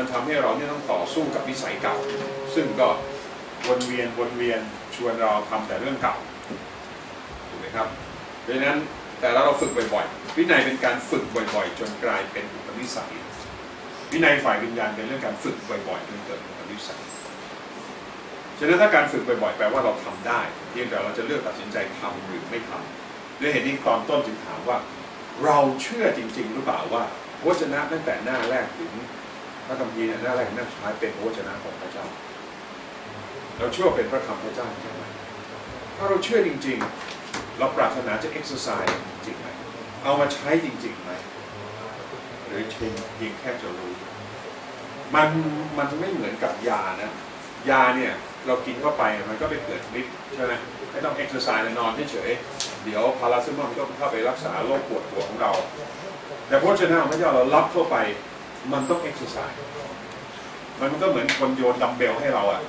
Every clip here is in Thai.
มันทำให้เราเนี่ยต้องต่อสู้กับนิสัยเก่า ซึ่งก็วนเวียนวนเวียนชวนเราทำแต่เรื่องเก่าถูกไหมครับดังนั้นแต่เราเราฝึกบ่อยๆ วินัยเป็นการฝึกบ่อยๆ จนกลายเป็นอุปนิสัย วินัยฝ่ายวิญญาณเป็นเรื่องการฝึกบ่อยๆจนเกิดอุปนิสัยฉะนั้นถ้าการฝึกบ่อยๆแปลว่าเราทำได้เพียงแต่เราจะเลือกตัดสินใจทำหรือไม่ทำด้วยเหตุนี้ตอนต้นจึงถามว่า เราเชื่อจริง ๆ หรือเปล่าว่าพระวจนะตั้งแต่หน้าแรกถึง ระคัมภีร์เนี่ยหน้าแรกถึงหน้าสุดท้ายเป็นพระวจนะของพระเจ้า เราเชื่อเป็นพระคำพระเจ้าใช่ไหมถ้าเราเชื่อจริง ๆ เราปรารถนาจะ exercise จริงไหมเอามาใช้จริงๆไหมหรือเพียงเพียงแค่จะรู้มันมันไม่เหมือนกับยานะยาเนี่ยเรากินเข้าไปมันก็ไปเกิดฤทธิ์ใช่ไหมไม่ต้องเอ็กซ์ไซส์นอนเฉยเดี๋ยวพาราซิมอลมันก็เข้าไปรักษาโรคปวดหัวของเรา แต่พระเจ้าพระเจ้าเรารับเข้าไป มันต้องเอ็กซ์ไซส์มันก็เหมือนคนโยนดัมเบลให้เราอะ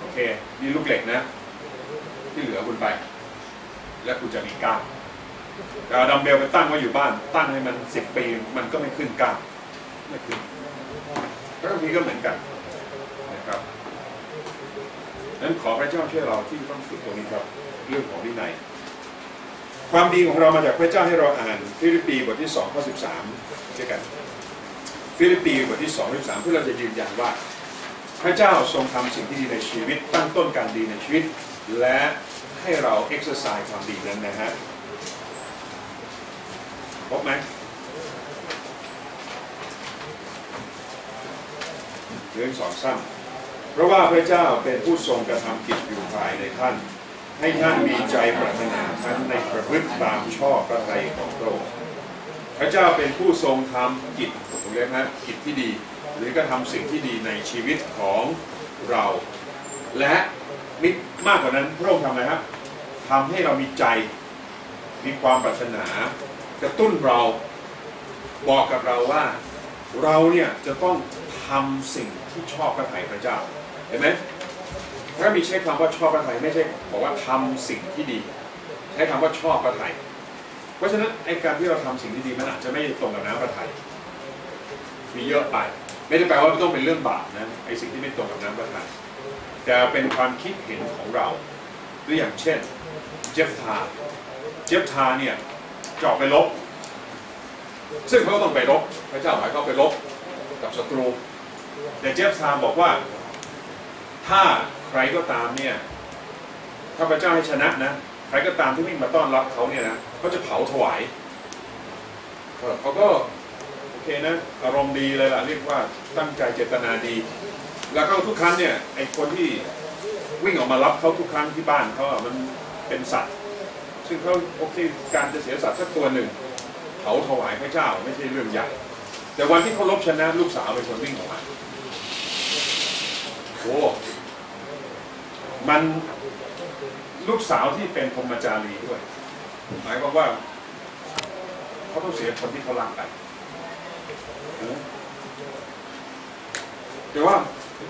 โอเค นี่ลูกเหล็กนะ ที่เหลือคุณไป และคุณจะมีกล้ามเอาดัมเบลไปตั้งไว้อยู่บ้าน ตั้งให้มันสิบปี มันก็ไม่ขึ้นกล้ามไม่ขึ้นพระคัมภีร์ก็เหมือนกันนะครับนั้นขอพระเจ้าช่วยเราที่ต้องฝึกตรงนี้ครับ เรื่องของวินัยความดีของเรามาจากพระเจ้าให้เราอ่านฟิลิปปีบทที่2ข้อ13ด้วยกัน ฟิลิปปีบทที่2ข้อ13เพื่อเราจะยืนยันว่า พระเจ้าทรงทำสิ่งที่ดีในชีวิต ตั้งต้นการดีในชีวิต และให้เราเอ็กซ์ไซส์ความดีนั้นนะฮะพบไหมเรื่องสองซ้ำเพราะว่าพระเจ้าเป็นผู้ทรงกระทำกิจอยู่ภายในท่าน ให้ท่านมีใจปรารถนาทั้งในประพฤติตามชอบพระทัยของพระองค์พระเจ้าเป็นผู้ทรงทำกิจ เรียกนะกิจที่ดี หรือก็ทำสิ่งที่ดีในชีวิตของเรา และมิมากกว่านั้นพระองค์ทำอะไรครับทำให้เรามีใจมีความปรารถนากระตุ้นเราบอกกับเราว่าเราเนี่ยจะต้องทำสิ่งที่ชอบพระทัยพระเจ้าเห็นไหมถ้ามีใช้คำว่าชอบพระทัยไม่ใช่บอกว่าทำสิ่งที่ดี ใช้คำว่าชอบพระทัยเพราะฉะนั้นไอการที่เราทำสิ่งที่ดีมันอาจจะไม่ตรงกับน้ำพระทัย มีเยอะไป ไม่ได้แปลว่าต้องเป็นเรื่องบาปนะไอสิ่งที่ไม่ตรงกับน้ำพระทัยแต่เป็นความคิดเห็นของเราตัวอย่างเช่น เจฟทาเจฟทาเนี่ยจะอกไปลบ ซึ่งเขาก็ต้องไปลบพระเจ้าหมายเขาไปลบกับศัตรู แต่เจฟซาบอกว่าถ้าใครก็ตามเนี่ยถ้าพระเจ้าให้ชนะนะใครก็ตามที่วิ่งมาต้อนรับเขาเนี่ยนะเขาจะเผาถวายเออเขาก็ เคนะอารมณ์ดีเลยล่ะเรียกว่าตั้งใจเจตนาดี แล้วก็ทุกครั้งเนี่ยไอคนที่วิ่งออกมารับเขาทุกครั้งที่บ้านเขาอะมันเป็นสัตว์ ซึ่งเขาโอเคการจะเสียสัตว์สักตัวหนึ่งเผาถวายพระเจ้าไม่ใช่เรื่องใหญ่ แต่วันที่เขาลบชนะลูกสาวเป็นคนวิ่งออกมาโอ้มันลูกสาวที่เป็นพรมจารีด้วย หมายความว่าเขาต้องเสียคนที่เขารักไป แต่ว่า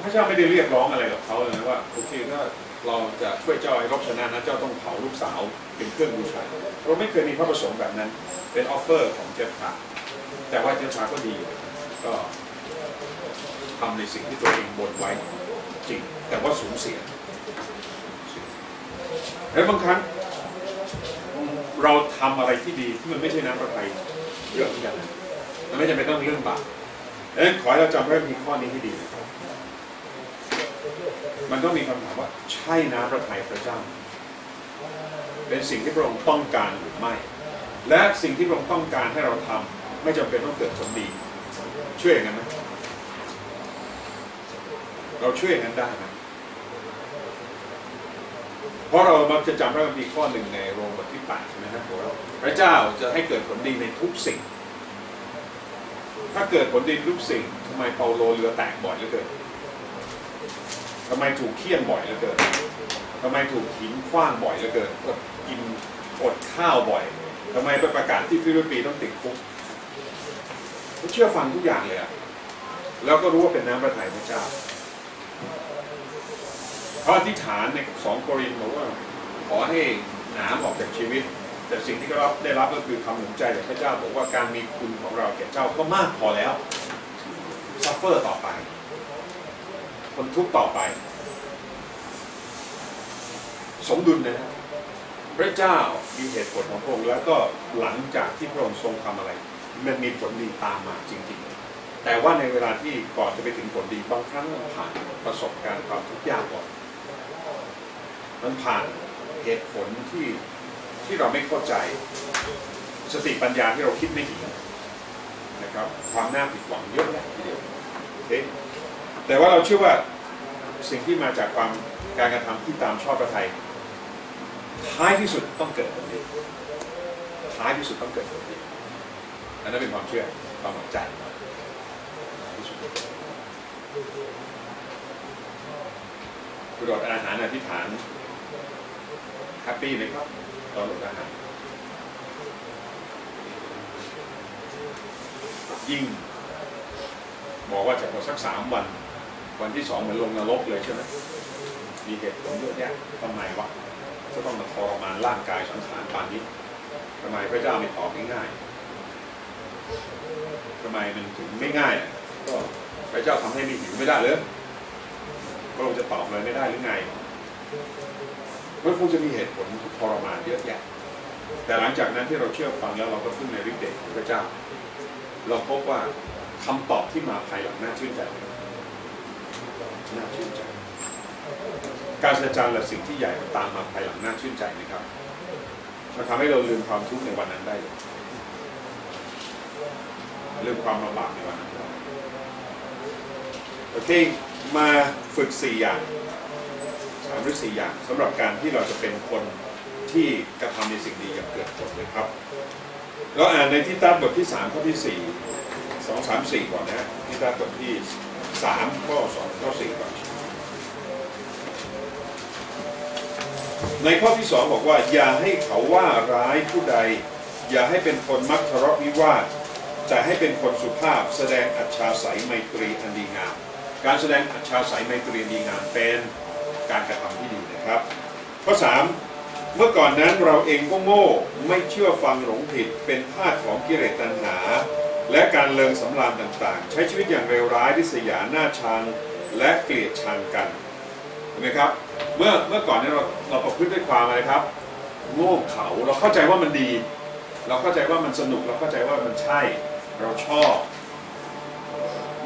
พระเจ้าไม่ได้เรียกร้องอะไรกับเขาเลยนะว่าโอเคถ้าเราจะช่วยเจ้าให้รบชนะนะเจ้าต้องเผาลูกสาวเป็นเครื่องบูชาเราไม่เคยมีพระประสงค์แบบนั้น เป็นออฟเฟอร์ของเจฟฟาแต่ว่าเจฟฟาก็ดีก็ทำในสิ่งที่ตัวเองบนไว้จริง แต่ว่าสูญเสียแล้วบางครั้งเราทำอะไรที่ดีที่มันไม่ใช่น้ำพระทัยเยอะเหมือนกัน ไม่จำเป็นต้องเรื่องบาปดังนั้นขอให้เราจำพระคัมภีร์ข้อนี้ให้ดีนะครับมันต้องมีคำถามว่าใช่น้ำพระทัยพระเจ้า เป็นสิ่งที่พระองค์ต้องการหรือไม่ และสิ่งที่พระองค์ต้องการให้เราทำไม่จำเป็นต้องเกิดผลดีช่วยอย่างนั้นไหมเราช่วยอย่างนั้นได้ไหมเพราะเรามักจะจำพระคัมภีร์ข้อหนึ่งในโรมบทที่8ใช่ไหมครับว่าพระเจ้าจะให้เกิดผลดีในทุกสิ่ง ถ้าเกิดผลดีทุกสิ่งทำไมเปาโลเรือแตกบ่อยเหลือเกินทำไมถูกเคี่ยนบ่อยเหลือเกินทำไมถูกหินขว้างบ่อยเหลือเกินอดกินอดข้าวบ่อยทำไมไปประกาศที่ฟิลิปปินส์ต้องติดคุกเขาเชื่อฟังทุกอย่างเลยอะแล้วก็รู้ว่าเป็นน้ำพระทัยพระเจ้าเขาอธิษฐานในสองโครินบอกว่า ขอให้หนามออกจากชีวิต แต่สิ่งที่เขาได้รับก็คือคำหนุนใจจากพระเจ้าบอกว่าการมีคุณของเราแก่เจ้าก็มากพอแล้วซัฟเฟอร์ต่อไป คนทุกข์ต่อไป สมดุลนะครับพระเจ้ามีเหตุผลของพระองค์แล้วก็หลังจากที่พระองค์ทรงทำอะไร มันมีผลดีตามมาจริงๆ แต่ว่าในเวลาที่ก่อนจะไปถึงผลดีบางครั้งมันผ่านประสบการณ์ความทุกข์ยากก่อน มันผ่านเหตุผลที่ ที่เราไม่เข้าใจ สติปัญญาที่เราคิดไม่ถึงนะครับ ความน่าผิดหวังเยอะแยะทีเดียวโอเคแต่ว่าเราเชื่อว่าสิ่งที่มาจากความการกระทำที่ตามชอบพระทยท้ายที่สุดต้องเกิดผลดีท้ายที่สุดต้องเกิดผลดีอันนั้นเป็นความเชื่อความหวังใจที่สุดอดอาหารอธิษฐานแฮปปี้ไหมครับ ตอนอดอาหารยิ่งบอกว่าจะอดสักสามวัน วันที่สองเหมือนลงนรกเลยใช่ไหมมีเหตุผลเยอะแยะทำไมวะจะต้องมาทรมานร่างกายสังขารปานนี้ทำไมพระเจ้าไม่ตอบง่ายๆทำไมมันถึงไม่ง่ายอะก็พระเจ้าทำให้ม่หิวไม่ได้เลยพระองค์จะตอบเลยไม่ได้หรือไง มันคงจะมีเหตุผลทรมานเยอะแยะ แต่หลังจากนั้นที่เราเชื่อฟังแล้วเราก็พึ่งในฤทธิ์เดชของพระเจ้า เราพบว่าคำตอบที่มาภายหลังน่าชื่นใจน่าชื่นใจ การสัจจารและสิ่งที่ใหญ่ตามมาภายหลังน่าชื่นใจนะครับมันทำให้เราลืมความทุกข์ในวันนั้นได้เลยลืมความลำบากในวันนั้นโอเค มาฝึกสี่อย่าง หรือสี่อย่างสำหรับการที่เราจะเป็นคนที่กระทำในสิ่งดีอย่างเกิดผลเลยครับเราอ่านในที่ตัดบทที่3ข้อที่ 4 2 3 4ก่อนนะที่ตัดบทที่3ข้อ2ข้อ4ก่อนในข้อที่ 2 บอกว่า อย่าให้เขาว่าร้ายผู้ใด อย่าให้เป็นคนมักทะเลาะวิวาทแต่ให้เป็นคนสุภาพแสดงอัจฉาสัยไมตรีอันดีงามการแสดงอัจฉาสัยไมตรีอันดีงามเป็น การกระทำที่ดีนะครับ ข้อ 3 เมื่อก่อนนั้นเราเองก็โง่ไม่เชื่อฟังหลงผิดเป็นทาสของกิเลสตัณหา และการเลิงสำราญต่างๆ ใช้ชีวิตอย่างเลวร้ายดิษยาหน้าชังและเกลียดชังกันเห็นไหมครับเมื่อเมื่อก่อนนี้เราเราประพฤติด้วยความอะไรครับ โง่เขาเราเข้าใจว่ามันดี เราเข้าใจว่ามันสนุกเราเข้าใจว่ามันใช่ เราชอบ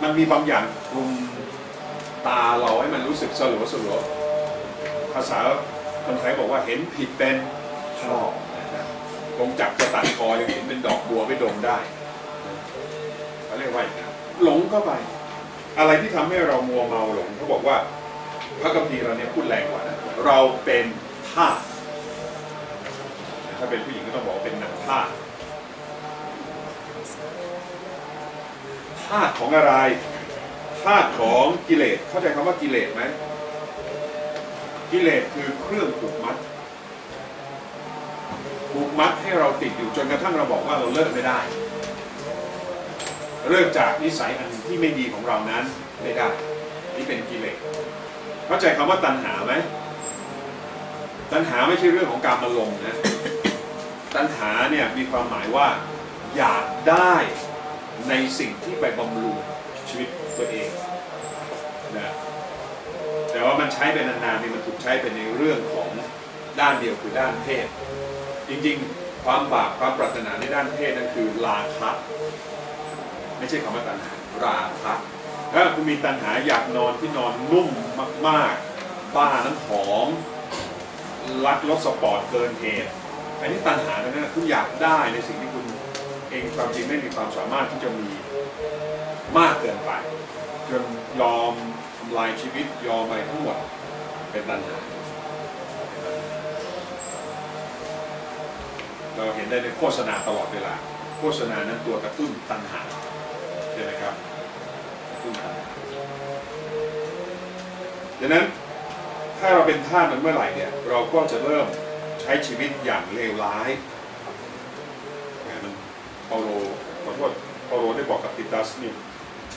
มันมีบางอย่างคลุมตาเราให้มันรู้สึกสลัวสลัว ภาษาคนไทยบอกว่าเห็นผิดเป็นชอบนะครับคงจับจะตัดคอยังเห็นเป็นดอกบัวไปดมได้เขาเรียกว่าหลงเข้าไป อะไรที่ทำให้เรามัวเมาหลงเขาบอกว่าพระคัมภีเราเนี่ยพูดแรงกว่านะเราเป็นทาสถ้าเป็นผู้หญิงก็ต้องบอกว่าเป็นนางทาสทาสของอะไรทาสของกิเลส เข้าใจคำว่ากิเลสไหม กิเลสคือเครื่องผูกมัดผูกมัดให้เราติดอยู่จนกระทั่งเราบอกว่าเราเลิกไม่ได้ เลิกจากนิสัยอันที่ไม่ดีของเรานั้นไม่ได้ นี่เป็นกิเลสเข้าใจคำว่าตัณหาไหมตัณหาไม่ใช่เรื่องของการมาลงนะตัณหาเนี่ยมีความหมายว่า อยากได้ในสิ่งที่ไปบำรุงชีวิตตัวเองนะ ว่ามันใช้ไปนานๆนี่มันถูกใช้ไปในเรื่องของด้านเดียวคือด้านเพศ จริงๆ ความบาปความปรารถนาในด้านเพศนั่นคือราคะไม่ใช่คำว่าตัณหาราคะถ้าคุณมีตัณหาอยากนอนที่นอนนุ่มมากๆ บ้าน้ำหอมรักรถสปอร์ตเกินเหตุอันนี้ตัณหาทั้งนั้นะคุณอยากได้ในสิ่งที่คุณเองความจริงไม่มีความสามารถที่จะมีมากเกินไป จนยอมำลายชีวิตยอมไรทั้งหมดเป็นตัณหาเราเห็นได้ในโฆษณาตลอดเวลา โฆษณานั้นตัวกระตุ้นตัณหาใช่ไหมครับกระตุ้นตัณหาดังนั้นถ้าเราเป็นท่าสมันเมื่อไหร่เนี่ยเราก็จะเริ่มใช้ชีวิตอย่างเลวร้ายแหมมันเปาโลขอโทษเปาโลได้บอกกับติตัสนี่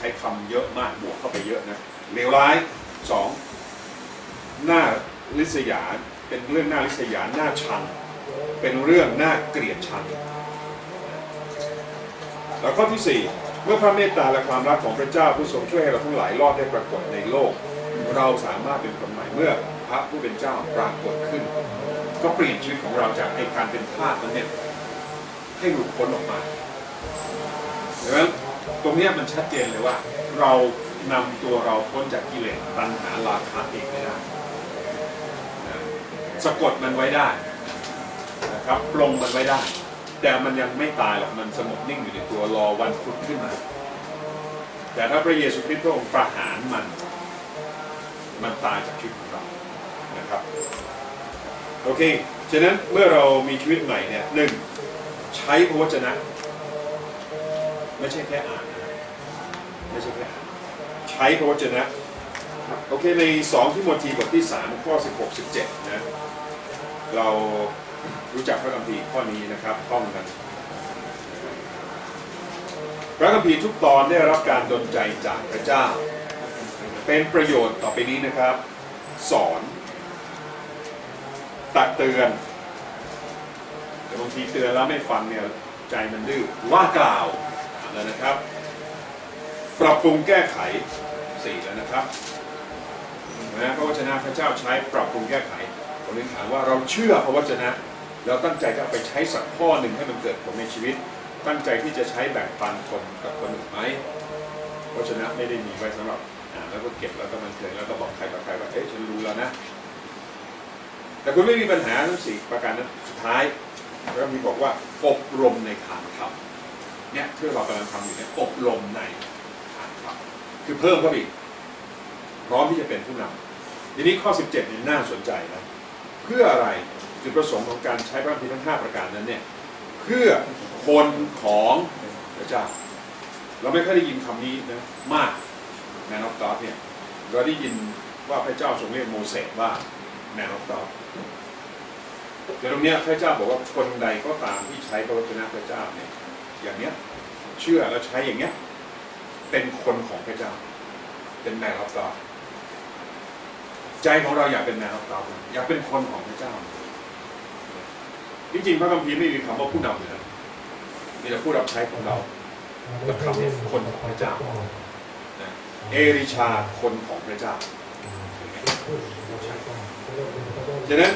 ช้คำเยอะมากบวกเข้าไปเยอะนะเลวร้ายสองหน้าลิษยาเป็นเรื่องหน้าลิษยาหน้าชัง เป็นเรื่องหน่าเกลียดชัง แล้วข้อที่เมื่อพระเมตตาและความรักของพระเจ้าผู้ทรงช่วยให้เราทั้งหลายรอดได้ปรากฏในโลก เราสามารถเป็นคนใหม่เมื่อพระผู้เป็นเจ้าปรากฏขึ้น ก็เปลี่ยนชีวิตของเราจากไอ้การเป็นทาสนั้นเนี่ยให้หลุดพ้นออกมาดังนั้น ตรงนี้มันชัดเจนเลยว่า เรานำตัวเราพ้นจากกิเลสตัณหาราคะเองไม่ได้สะกดมันไว้ได้นะครับปลงมันไว้ได้ แต่มันยังไม่ตายหรอกมันสงบนิ่งอยู่ในตัวรอวันพุธขึ้นมา แต่ถ้าพระเยซูคริสต์พระองค์ประหารมัน มันตายจากชีวิตของเรานะครับโอเคฉะนั้นเมื่อเรามีชีวิตใหม่เนี่ยหนึ่งใช้พระวจนะ ไม่ใช่แค่อ่านไม่ใช่แค่อ่านใช้พระวจนะโอเคใน2ทิโมธีบทที่ 3 ข้อ 16 17 นะ เรารู้จักพระคัมภีร์ข้อนี้นะครับท่องกัน พระคัมภีร์ทุกตอนได้รับการดลใจจากพระเจ้า เป็นประโยชน์ต่อไปนี้นะครับ สอน ตักเตือนแต่บางทีเตือนแล้วไม่ฟังเนี่ยใจมันดื้อว่ากล่าว แล้วนะครับ ปรับปรุงแก้ไขสี่แล้วนะครับนะพระวจนะพระเจ้าใช้ปรับปรุงแก้ไขผมเลยถามว่าเราเชื่อพระวจนะเราตั้งใจจะไปใช้สักข้อหนึ่งให้มันเกิดผลในชีวิต ตั้งใจที่จะใช้แบ่งปันคนกับคนอื่นไหมพระวจนะไม่ได้มีไว้สำหรับแล้วก็เก็บแล้วก็มันเถิงแล้วก็บอกใครต่อใครว่าเอ๊ะฉันรู้แล้วนะ แต่คุณไม่มีปัญหาทั้งสี่ประการนั้นสุดท้ายพระมีบอกว่าอบรมในทางธรรม เนี่ยที่เรากำลังทำอยู่เนี่ยอบรมในทางธรรมคือเพิ่มเข้าไปอีกพร้อมที่จะเป็นผู้นำทีนี้ข้อ 17เนี่ยน่าสนใจนะเพื่ออะไรจุดประสงค์ของการใช้พระคัมภีร์ทั้ง 5 ประการนั้นเนี่ยเพื่อคนของพระเจ้า เราไม่เคยได้ยินคำนี้นะมากแมนอฟกอเนี่ยเราได้ยินว่าพระเจ้าทรงเรียกโมเสสว่าแมนอฟกอแต่ตรงเนี้ยพระเจ้าบอกว่าคนใดก็ตามที่ใช้พระวจนะพระเจ้าเนี่ย อย่างเนี้ย เชื่อแล้วใช้อย่างเนี้ย เป็นคนของพระเจ้า เป็นแมนออฟกอใจของเราอยากเป็นแมนออฟกออยากเป็นคนของพระเจ้าจริงๆพระคัมภีร์ไม่มีคำว่าผู้นำเลยนะมีแต่ผู้รับใช้ของเรากับคำนี้คนของพระเจ้านะเอริชาคนของพระเจ้าฉะนั้น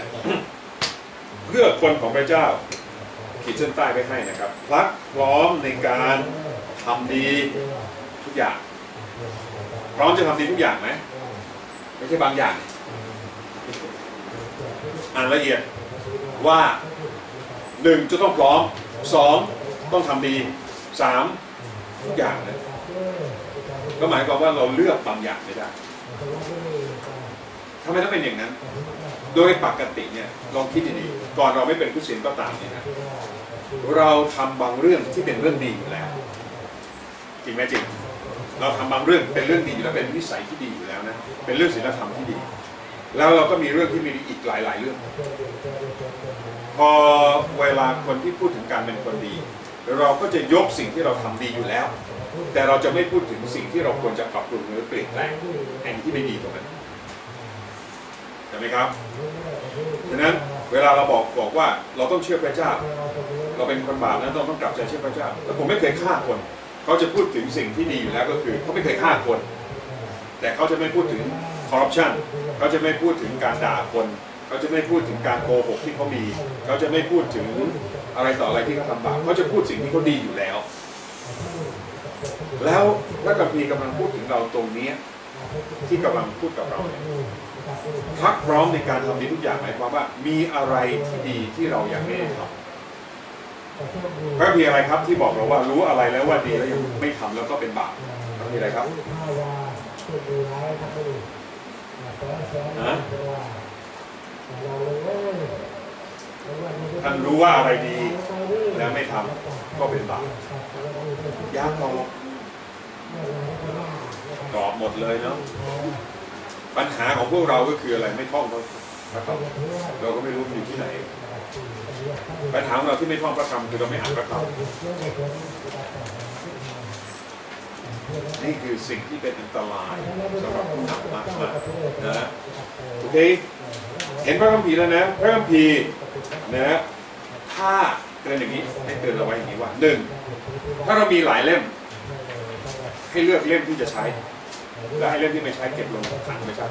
เพื่อคนของพระเจ้า ขีดเส้นใต้ไว้ให้นะครับพลักพร้อมในการทำดีทุกอย่าง พร้อมจะทำดีทุกอย่างไหมไม่ใช่บางอย่าง อ่านละเอียดว่าหนึ่งจะต้องพร้อมสองต้องทำดีสามทุกอย่างนะก็หมายความว่าเราเลือกบางอย่างไม่ได้ทำไมต้องเป็นอย่างนั้น โดยปกติเนี่ยลองคิดดีๆก่อนเราไม่เป็นผู้เสียนก็ตามเนี่ยนะ เราทำบางเรื่องที่เป็นเรื่องดีอยู่แล้ว จริงไหมจริง เราทำบางเรื่องเป็นเรื่องดีอยู่แล้วเป็นนิสัยที่ดีอยู่แล้วนะเป็นเรื่องศีลธรรมที่ดี แล้วเราก็มีเรื่องที่มีดีอีกหลาย ๆ เรื่อง พอเวลาคนที่พูดถึงการเป็นคนดี เราก็จะยกสิ่งที่เราทำดีอยู่แล้ว แต่เราจะไม่พูดถึงสิ่งที่เราควรจะปรับปรุงหรือเปลี่ยนแปลงไอ้ที่ไม่ดีตรงนั้นใช่ไหมครับดังนั้นเวลาเราบอกบอกว่าเราต้องเชื่อพระเจ้า เราเป็นคนบาปนั้นเราต้องกลับใจเชื่อพระเจ้าแต่ผมไม่เคยฆ่าคน เขาจะพูดถึงสิ่งที่ดีอยู่แล้วก็คือเขาไม่เคยฆ่าคน แต่เขาจะไม่พูดถึงคอร์รัปชันเขาจะไม่พูดถึงการด่าคนเขาจะไม่พูดถึงการโกหกที่เขามี เขาจะไม่พูดถึงอะไรต่ออะไรที่เขาทำบาปเขาจะพูดสิ่งที่เขาดีอยู่แล้ว แล้วพระกัมพีร์กำลังพูดถึงเราตรงนี้ที่กำลังพูดกับเราเนี่ยพักพร้อมในการทำดีทุกอย่างหมายความว่า มีอะไรที่ดีที่เรายังไม่ได้ทำ พระคัมพีร์อะไรครับที่บอกเราว่ารู้อะไรแล้วว่าดีแล้วยังไม่ทำแล้วก็เป็นบาปพระคัมพีร์อะไรครับฮะท่านรู้ว่าอะไรดี แล้วไม่ทำก็เป็นบาปยากกรอบกรอบหมดเลยเนาะปัญหาของพวกเราก็คืออะไรไม่ท่องพระ พระคำเราก็ไม่รู้มันอยู่ที่ไหนปัญหาของเราที่ไม่ท่องพระคำคือเราไม่อ่านพระคำนี่คือสิ่งที่เป็นอันตรายสำหรับผู้นำมากมากๆนะโอเคเห็นพระคัมภีร์แล้วนะพระคัมภีร์นะถ้าเตือนอย่างนี้ให้เตือนเราไว้อย่างนี้ว่าหนึ่งถ้าเรามีหลายเล่ม ให้เลือกเล่มที่จะใช้และให้เล่มที่ไม่ใช้เก็บลงถังไม่ใช่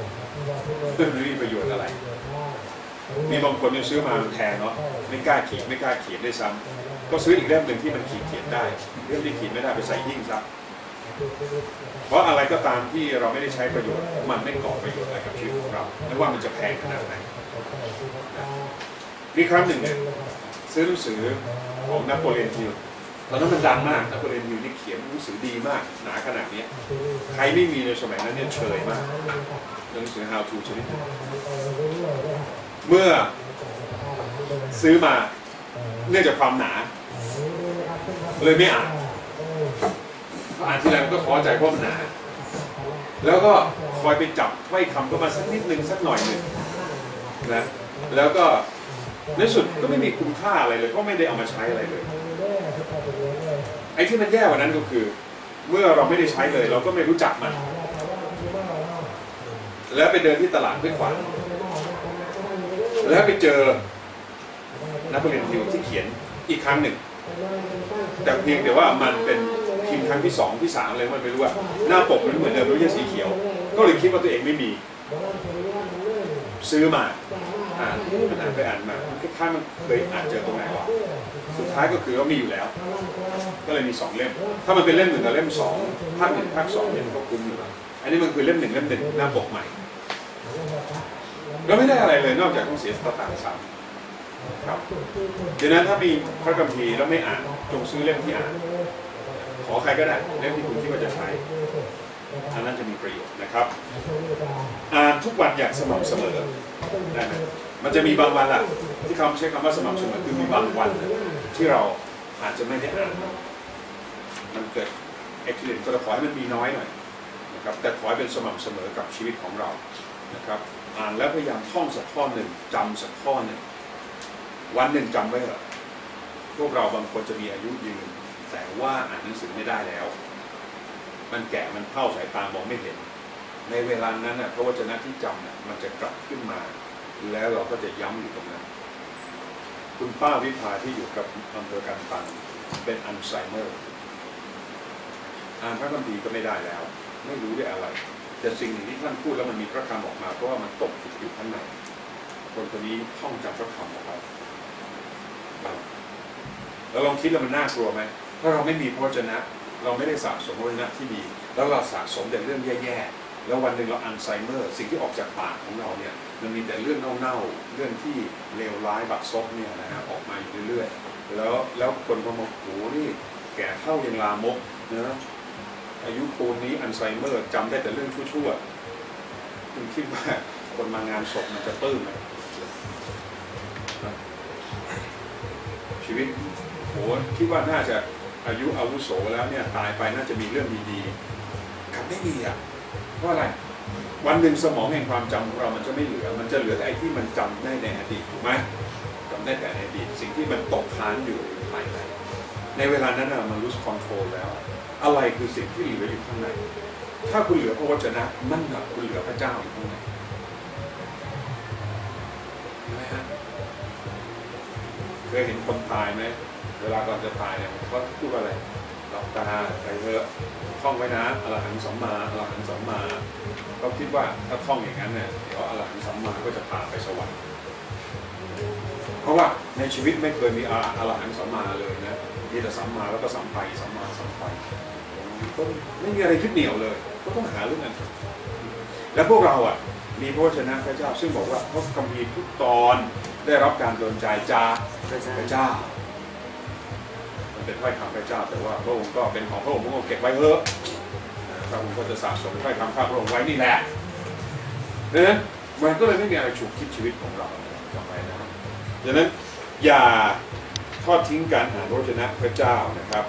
ไม่มีประโยชน์อะไร มีบางคนเนี่ยซื้อมามันแพงเนาะไม่กล้าเขียนไม่กล้าเขียนด้วยซ้ำก็ซื้ออีกเล่มหนึ่งที่มันขีดเขียนได้เล่มที่เขียนไม่ได้ไปใส่หิ้งซะเพราะอะไรก็ตามที่เราไม่ได้ใช้ประโยชน์ มันไม่ก่อประโยชน์อะไรกับชีวิตของเราไม่ว่ามันจะแพงขนาดไหนมีครั้งหนึ่งเนี่ยซื้อหนังสือของนโปเลียนฮิลตอนนั้นมันดังมากนโปเลียนฮิลนี่เขียนหนังสือดีมาก หนาขนาดเนี้ยใครไม่มีในสมัยนั้นเนี่ยเฉยมากหนังสือ how to ชนิดหนึ่ง เมื่อซื้อมาเนื่องจากความหนา เลยไม่อ่านพออ่านทีไรมันก็ท้อใจเพราะมันหนา แล้วก็คอยไปจับถ้คำก็มาสักนิดนึงสักหน่อยหนึ่งนะแล้วก็ในสุดก็ไม่มีคุณค่าอะไรเลย ก็ไม่ได้เอามาใช้อะไรเลย ไอ้ที่มันแย่กว่านั้นก็คือ เมื่อเราไม่ได้ใช้เลย เราก็ไม่รู้จักมัน แล้วไปเดินที่ตลาดห้วยขวาง แล้วไปเจอนโปเลียนฮิลที่เขียนอีกครั้งหนึ่ง แต่เพียงแต่ว่ามันเป็นพิมพ์ครั้งที่สองที่สามเลยมันไม่รู้ว่าหน้าปกมันเหมือนเดิมไม่ใช่สีเขียว ก็เลยคิดว่าตัวเองไม่มี ซื้อมาอ่านอ่านไปอ่านมาคล้ายๆมันเคยอ่านเจอตรงไหนวะสุดท้ายก็คือว่ามีอยู่แล้ว ก็เลยมีสองเล่ม ถ้ามันเป็นเล่มหนึ่งกับเล่มสองภาคหนึ่งภาคสองเนี่ยมันก็คุ้มอยู่แล้วอันนี้มันคือเล่มหนึ่งเล่มหนึ่งหน้าปกใหม่ แล้วไม่ได้อะไรเลยนอกจากต้องเสียสตางค์ซ้ำครับดังนั้นถ้ามีพระคัมภีร์แล้วไม่อ่านจงซื้อเล่มที่อ่าน ขอใครก็ได้เล่มที่คุณคิดว่าจะใช้อันนั้นจะมีประโยชน์นะครับอ่านทุกวันอย่างสม่ำเสมอได้ไหมมันจะมีบางวันล่ะที่เขาใช้คำว่าสม่ำเสมอคือมีบางวันที่เราอาจจะไม่ได้อ่านมันเกิดเอ็กซิเดนก็จะขอให้มันมีน้อยหน่อยนะครับแต่ขอให้เป็นสม่ำเสมอกับชีวิตของเรานะครับ อ่านแล้วพยายามท่องสักข้อหนึ่งจำสักข้อหนึ่งวันหนึ่งจำไว้เถอะพวกเราบางคนจะมีอายุยืน แต่ว่าอ่านหนังสือไม่ได้แล้ว มันแก่มันเท่าสายตามองไม่เห็น ในเวลานั้นน่ะพระวจนะที่จำน่ะมันจะกลับขึ้นมา แล้วเราก็จะย้ำอยู่ตรงนั้น คุณป้าวิภาที่อยู่กับอำเภอกันตังเป็นอัลไซเมอร์ อ่านพระคัมภีร์ก็ไม่ได้แล้ว ไม่รู้ด้อะไร แต่สิ่งหนึ่งที่ท่านพูดแล้วมันมีพระคำออกมา เพราะว่ามันตกอยู่ข้างในคนคนนี้ท่องจำพระคำออกไปแล้วลองคิดแล้วมันน่ากลัวไหมถ้าเราไม่มีพระวจนะ เราไม่ได้สะสมพระวจนะที่ดี แล้วเราสะสมแต่เรื่องแย่ๆแล้ววันหนึ่งเราอัลไซเมอร์ สิ่งที่ออกจากปากของเราเนี่ยมันมีแต่เรื่องเน่าๆเรื่องที่เลวร้ายบัดซบเนี่ยนะฮะออกมาอยู่เรื่อยๆแล้วแล้วคนก็มาโอ้โหนี่แก่เท่ายังลามกเนะ อายุปูนนี้อัลไซเมอร์จำได้แต่เรื่องชั่วๆคุณคิดว่าคนมางานศพมันจะปลื้มไหมชีวิตโหคิดว่าน่าจะอายุอาวุโสแล้วเนี่ยตายไปน่าจะมีเรื่องดีๆกับไม่มีอะเพราะอะไรวันหนึ่งสมองแห่งความจำของเรามันจะไม่เหลือ มันจะเหลือแต่ไอ้ที่มันจำได้ในอดีตถูกไหมจำได้แต่ในอดีตสิ่งที่มันตกค้างอยู่ภายในในเวลานั้นน่ะมันรู้สคอนโทรลแล้ว อะไรคือสิ่งที่เหลืออยู่ข้างใน ถ้าคุณเหลือพระวจนะนั่นน่ะคุณเหลือพระเจ้าอยู่ข้างในเห็นไหมฮะเคยเห็นคนตายไหมเวลาก่อนจะตายเนี่ยเขาพูดอะไรหลับตาไปเถอะท่องไว้นะอรหังสัมมาอรหังสัมมาเขาคิดว่าถ้าท่องอย่างนั้นเนี่ยเดี๋ยวอรหังสัมมาก็จะพาไปสวรรค์ ชีวิตไม่เคยมีอรอรหังสัมมาเลยนะมีแต่สัมมาแล้วก็สัมไปสัมมาสัมไปก็ไม่มีอะไรยึดเหนี่ยวเลย ก็ต้องหาเรื่องนั้นแล้วพวกเราอะมีพระวจนะพระเจ้า ซึ่งบอกว่าพระคัมภีร์ทุกตอนได้รับการโดนใจจากพระเจ้ามันเป็นถ้อยคำพระเจ้า แต่ว่าพระองค์ก็เป็นของพระองค์พระองค์เก็บไว้เถอะพระองค์ก็จะสะสมถ้อยคำข้าพระองค์ไว้นี่แหละดังนั้นมันก็เลยไม่มีอะไรฉุกคิดชีวิตของเราจำไว้นะครับดังนั้น อย่าทอดทิ้งการอ่านพระวจนะพระเจ้านะครับ